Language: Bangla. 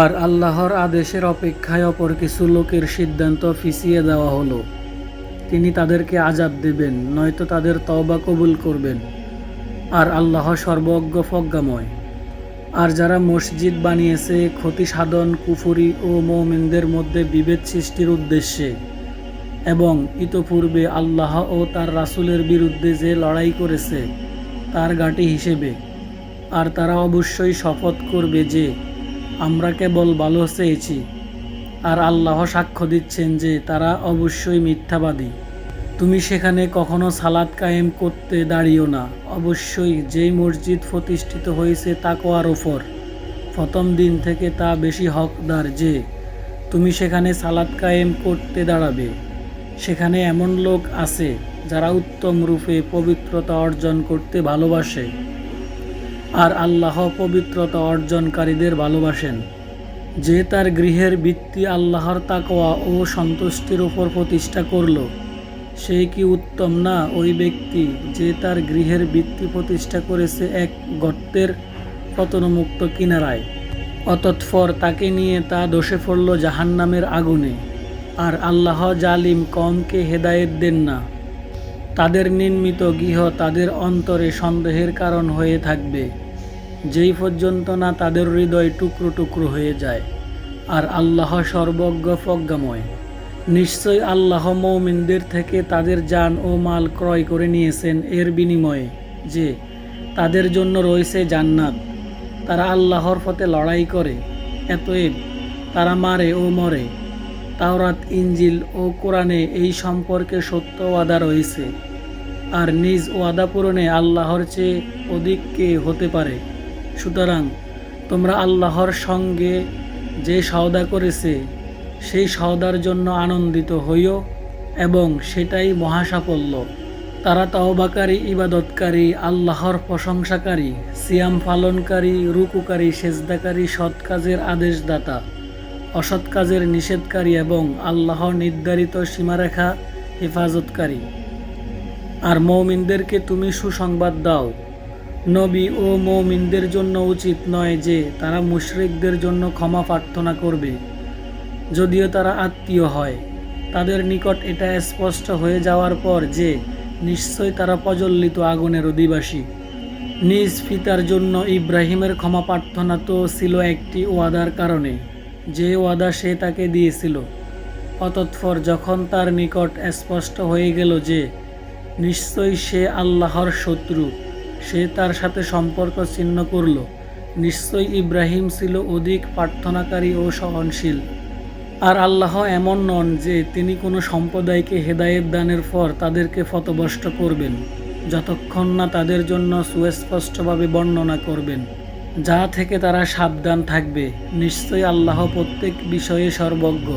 আর আল্লাহর আদেশের অপেক্ষায় অপর কিছু লোকের সিদ্ধান্ত ফিসিয়ে দেওয়া হলো। তিনি তাদেরকে আজাব দেবেন, নয়তো তাদের তওবা কবুল করবেন। আর আল্লাহ সর্বজ্ঞ প্রজ্ঞাময় আর যারা মসজিদ বানিয়েছে ক্ষতি সাধন কুফুরি ও মৌমিনদের মধ্যে বিভেদ সৃষ্টির উদ্দেশ্যে। এবং ইতপূর্বে আল্লাহ ও তার রাসূলের বিরুদ্ধে যে লড়াই করেছে, তার ঘাঁটি হিসেবে। আর তারা অবশ্যই শপথ করবে যে আমরা কেবল ভালো চেয়েছি। আর আল্লাহ সাক্ষ্য দিচ্ছেন যে তারা অবশ্যই মিথ্যাবাদী। তুমি সেখানে কখনো সালাদ কায়েম করতে দাঁড়িও না। অবশ্যই যেই মসজিদ প্রতিষ্ঠিত হয়েছে তাকোয়ার ওপর প্রথম দিন থেকে তা বেশি হকদার যে তুমি সেখানে সালাদ কায়েম করতে দাঁড়াবে। সেখানে এমন লোক আছে যারা উত্তম রূপে পবিত্রতা অর্জন করতে ভালোবাসে। আর আল্লাহ পবিত্রতা অর্জনকারীদের ভালোবাসেন। যে তার গৃহের ভিত্তি আল্লাহর তাকোয়া ও সন্তুষ্টির উপর প্রতিষ্ঠা করল, সে কি উত্তম না ওই ব্যক্তি যে তার গৃহের ভিত্তি প্রতিষ্ঠা করেছে এক গর্তের পতনমুক্ত কিনারায়? অতৎপর তাকে নিয়ে তা দোষে পড়ল জাহান্নামের আগুনে, আর আল্লাহ জালিম কমকে হেদায়েত দেন না। তাদের নির্মিত গৃহ তাদের অন্তরে সন্দেহের কারণ হয়ে থাকবে। যেই পর্যন্ত না তাদের হৃদয় টুকরো টুকরো হয়ে যায়, আর আল্লাহ সর্বজ্ঞ প্রজ্ঞাময়। নিশ্চয় আল্লাহ মৌমিনদের থেকে তাদের যান ও মাল ক্রয় করে নিয়েছেন এর বিনিময়ে যে, তাদের জন্য রয়েছে জান্নাত। তারা আল্লাহর পথে লড়াই করে, এতএব তারা মারে ও মরে। তাওরাত ইঞ্জিল ও কোরআনে এই সম্পর্কে সত্য ওয়াদা রয়েছে, আর নিজ ওয়াদা পূরণে আল্লাহর চেয়ে অধিক কে হতে পারে? সুতরাং তোমরা আল্লাহর সঙ্গে যে সওদা করেছে, সেই সওদার জন্য আনন্দিত হইও এবং সেটাই মহাসাফল্য। তারা তাওবাকারী, ইবাদতকারী, আল্লাহর প্রশংসাকারী, সিয়াম পালনকারী, রুকুকারী, সেজদাকারী, সৎ কাজের আদেশদাতা, অসৎ কাজের নিষেধকারী এবং আল্লাহ নির্ধারিত সীমারেখা হেফাজতকারী। আর মৌমিনদেরকে তুমি সুসংবাদ দাও। নবী ও মৌমিনদের জন্য উচিত নয় যে তারা মুশরিকদের জন্য ক্ষমা প্রার্থনা করবে। যদিও তারা আত্মীয় হয়, তাদের নিকট এটা স্পষ্ট হয়ে যাওয়ার পর যে নিশ্চয় তারা প্রজ্বলিত আগুনের অধিবাসী। নিজ পিতার জন্য ইব্রাহিমের ক্ষমা প্রার্থনা তো ছিল একটি ওয়াদার কারণে, যে ওয়াদা সে তাকে দিয়েছিল। অতৎপর যখন তার নিকট স্পষ্ট হয়ে গেল যে নিশ্চয়ই সে আল্লাহর শত্রু সে তার সাথে সম্পর্ক ছিন্ন করল। নিশ্চয়ই ইব্রাহিম ছিল অধিক প্রার্থনাকারী ও সহনশীল। আর আল্লাহ এমন নন যে তিনি কোনো সম্প্রদায়কে হেদায়েত দানের পর তাদেরকে ফতবষ্ট করবেন, যতক্ষণ না তাদের জন্য সুস্পষ্টভাবে বর্ণনা করবেন। যা থেকে তারা সাবধান থাকবে, নিশ্চয়ই আল্লাহ প্রত্যেক বিষয়ে সর্বজ্ঞ।